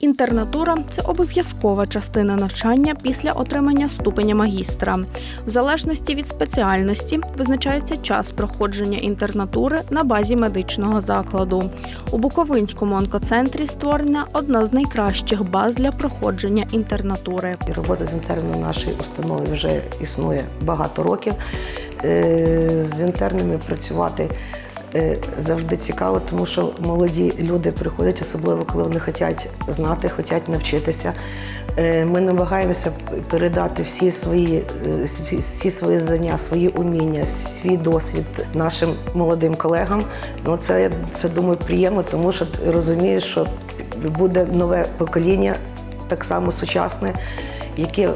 Інтернатура це обов'язкова частина навчання після отримання ступеня магістра. В залежності від спеціальності визначається час проходження інтернатури на базі медичного закладу. У Буковинському онкоцентрі створена одна з найкращих баз для проходження інтернатури. Робота з інтерном в нашій установі вже існує багато років. Е, З інтернами працювати завжди цікаво, тому що молоді люди приходять, особливо коли вони хочуть знати, хочуть навчитися. Е, Ми намагаємося передати всі свої, е, всі- свої знання, свої уміння, свій досвід нашим молодим колегам. Ну, це, це думаю, приємно, тому що розумієш, що буде нове покоління, так само сучасне, яке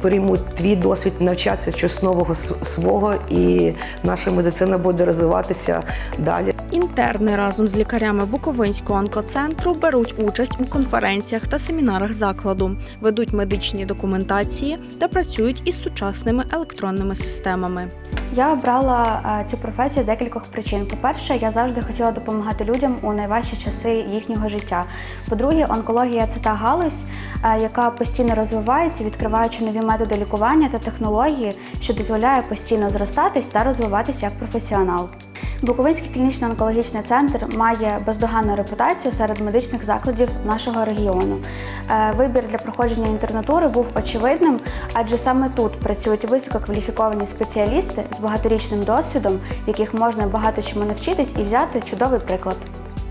переймуть твій досвід, навчатися щось нового свого, і наша медицина буде розвиватися далі. Інтерни разом з лікарями Буковинського онкоцентру беруть участь у конференціях та семінарах закладу, ведуть медичні документації та працюють із сучасними електронними системами. Я обрала е, цю професію з декількох причин. По-перше, я завжди хотіла допомагати людям у найважчі часи їхнього життя. По-друге, онкологія це та галузь, е, яка постійно розвивається, відкриваючи нові методи лікування та технології, що дозволяє постійно зростатись та розвиватися як професіонал. Буковинський клінічний онкологічний центр має бездоганну репутацію серед медичних закладів нашого регіону. Е, Вибір для проходження інтернатури був очевидним, адже саме тут працюють висококваліфіковані спеціалісти з багаторічним досвідом, в яких можна багато чому навчитись і взяти чудовий приклад.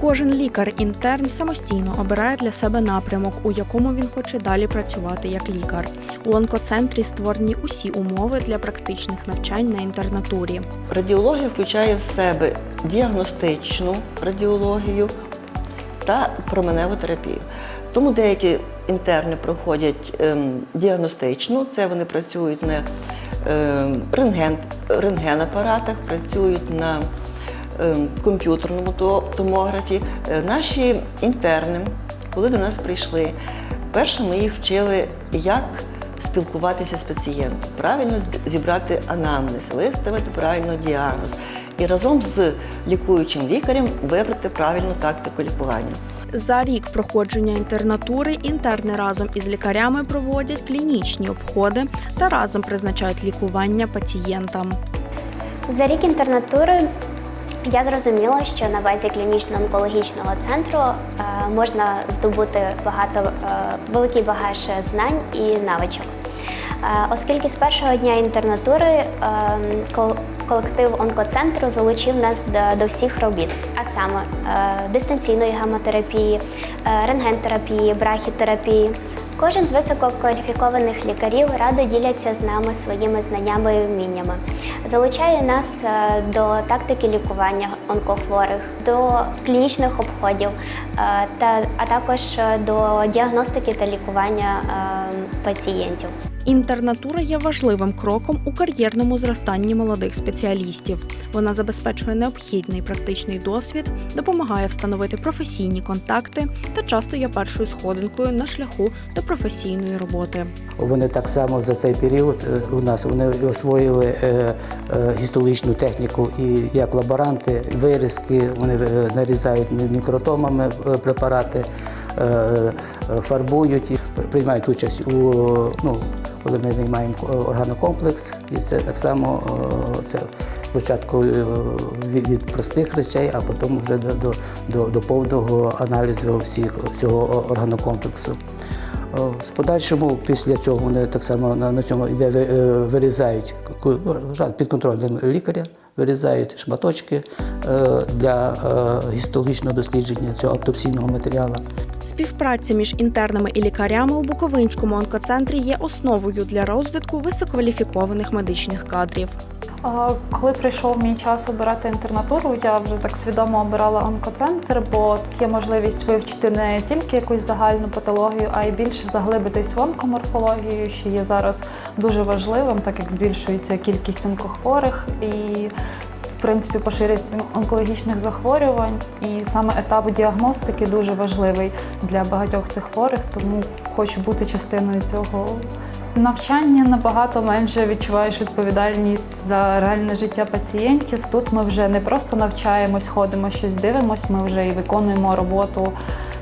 Кожен лікар-інтерн самостійно обирає для себе напрямок, у якому він хоче далі працювати як лікар. У онкоцентрі створені усі умови для практичних навчань на інтернатурі. Радіологія включає в себе діагностичну радіологію та променеву терапію. Тому деякі інтерни проходять ем, діагностичну, це вони працюють на ем, рентген, рентгенапаратах, працюють на комп'ютерному то- томографі. Е, Наші інтерни, коли до нас прийшли, перше ми їх вчили, як спілкуватися з пацієнтом, правильно зібрати анамнез, виставити правильно діагноз і разом з лікуючим лікарем вибрати правильну тактику лікування. За рік проходження інтернатури інтерни разом із лікарями проводять клінічні обходи та разом призначають лікування пацієнтам. За рік інтернатури я зрозуміла, що на базі клінічно-онкологічного центру е, можна здобути багато е, великий багаж знань і навичок. Е, Оскільки з першого дня інтернатури кол- колектив онкоцентру залучив нас до, всіх робіт, а саме дистанційної гемотерапії, е, рентгентерапії, брахітерапії. Кожен з висококваліфікованих лікарів радо діляться з нами своїми знаннями і вміннями, залучає нас е, до тактики лікування онкохворих, до клінічних обходів, е, а також е, до діагностики та лікування пацієнтів. Інтернатура є важливим кроком у кар'єрному зростанні молодих спеціалістів. Вона забезпечує необхідний практичний досвід, допомагає встановити професійні контакти та часто є першою сходинкою на шляху до професійної роботи. Вони так само за цей період е, у нас вони освоїли е, е, гістологічну техніку і як лаборанти, вирізки, вони нарізають мікротомами препарати, фарбують і приймають участь у ну, коли ми виймаємо е, органокомплекс, і це так само е, це спочатку е, від, простих речей, а потім вже до, до, до, до повного аналізу всіх цього органокомплексу. В подальшому після цього вони так само на, на цьому йде е, вирізають ну, під контролем лікаря, вирізають шматочки е, для е, гістологічного дослідження цього автопсійного матеріалу. Співпраця між інтернами і лікарями у Буковинському онкоцентрі є основою для розвитку висококваліфікованих медичних кадрів. Коли прийшов мій час обирати інтернатуру, я вже так свідомо обирала онкоцентр, бо є можливість вивчити не тільки якусь загальну патологію, а й більше заглибитись в онкоморфологію, що є зараз дуже важливим, так як збільшується кількість онкохворих і в принципі поширюється онкологічних захворювань. І саме етап діагностики дуже важливий для багатьох цих хворих, тому хочу бути частиною цього Навчання набагато менше відчуваєш відповідальність за реальне життя пацієнтів. Тут ми вже не просто навчаємось, ходимо, щось дивимось, ми вже і виконуємо роботу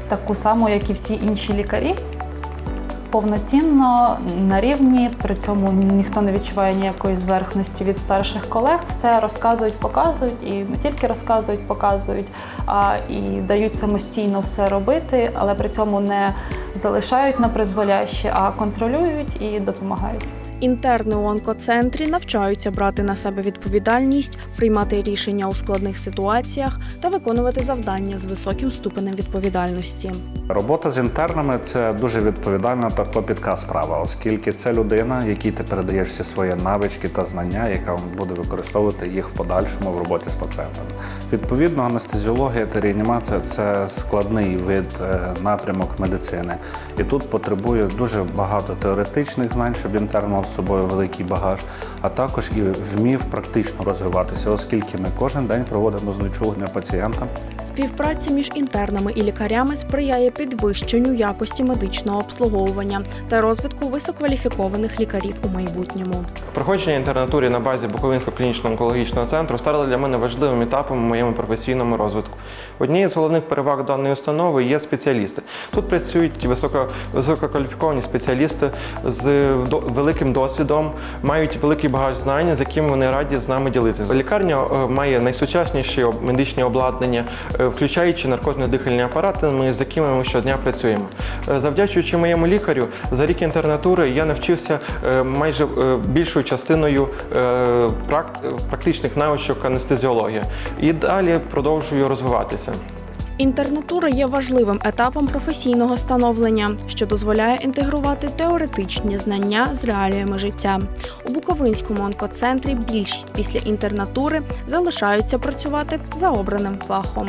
таку саму, як і всі інші лікарі. Повноцінно на рівні, при цьому ніхто не відчуває ніякої зверхності від старших колег. Все розказують, показують, і не тільки розказують, показують, а і дають самостійно все робити, але при цьому не залишають на призволяще, а контролюють і допомагають. Інтерни у онкоцентрі навчаються брати на себе відповідальність, приймати рішення у складних ситуаціях та виконувати завдання з високим ступенем відповідальності. Робота з інтернами це дуже відповідальна та клопітка справа, оскільки це людина, якій ти передаєш всі свої навички та знання, яка буде використовувати їх в подальшому в роботі з пацієнтами. Відповідно, анестезіологія та реанімація це складний вид е, напрямок медицини, і тут потребує дуже багато теоретичних знань, щоб інтерн мав собою великий багаж, а також і вмів практично розвиватися, оскільки ми кожен день проводимо знечулення пацієнта. Співпраця між інтернами і лікарями сприяє підвищенню якості медичного обслуговування та розвитку висококваліфікованих лікарів у майбутньому. Проходження інтернатури на базі Буковинського клінічного онкологічного центру стало для мене важливим етапом у моєму професійному розвитку. Однією з головних переваг даної установи є спеціалісти. Тут працюють високо, висококваліфіковані спеціалісти з до- великим досвідом, мають великий багаж знань, з яким вони раді з нами ділитися. Лікарня е, має найсучасніші медичні обладнання, е, включаючи наркозно-дихальні апарати, з якими ми щодня працюємо. Е, Завдячуючи моєму лікарю, за рік інтернатури я навчився е, майже е, більшою частиною е, практичних навичок анестезіології. І далі продовжую розвиватися. Інтернатура є важливим етапом професійного становлення, що дозволяє інтегрувати теоретичні знання з реаліями життя. У Буковинському онкоцентрі більшість після інтернатури залишаються працювати за обраним фахом.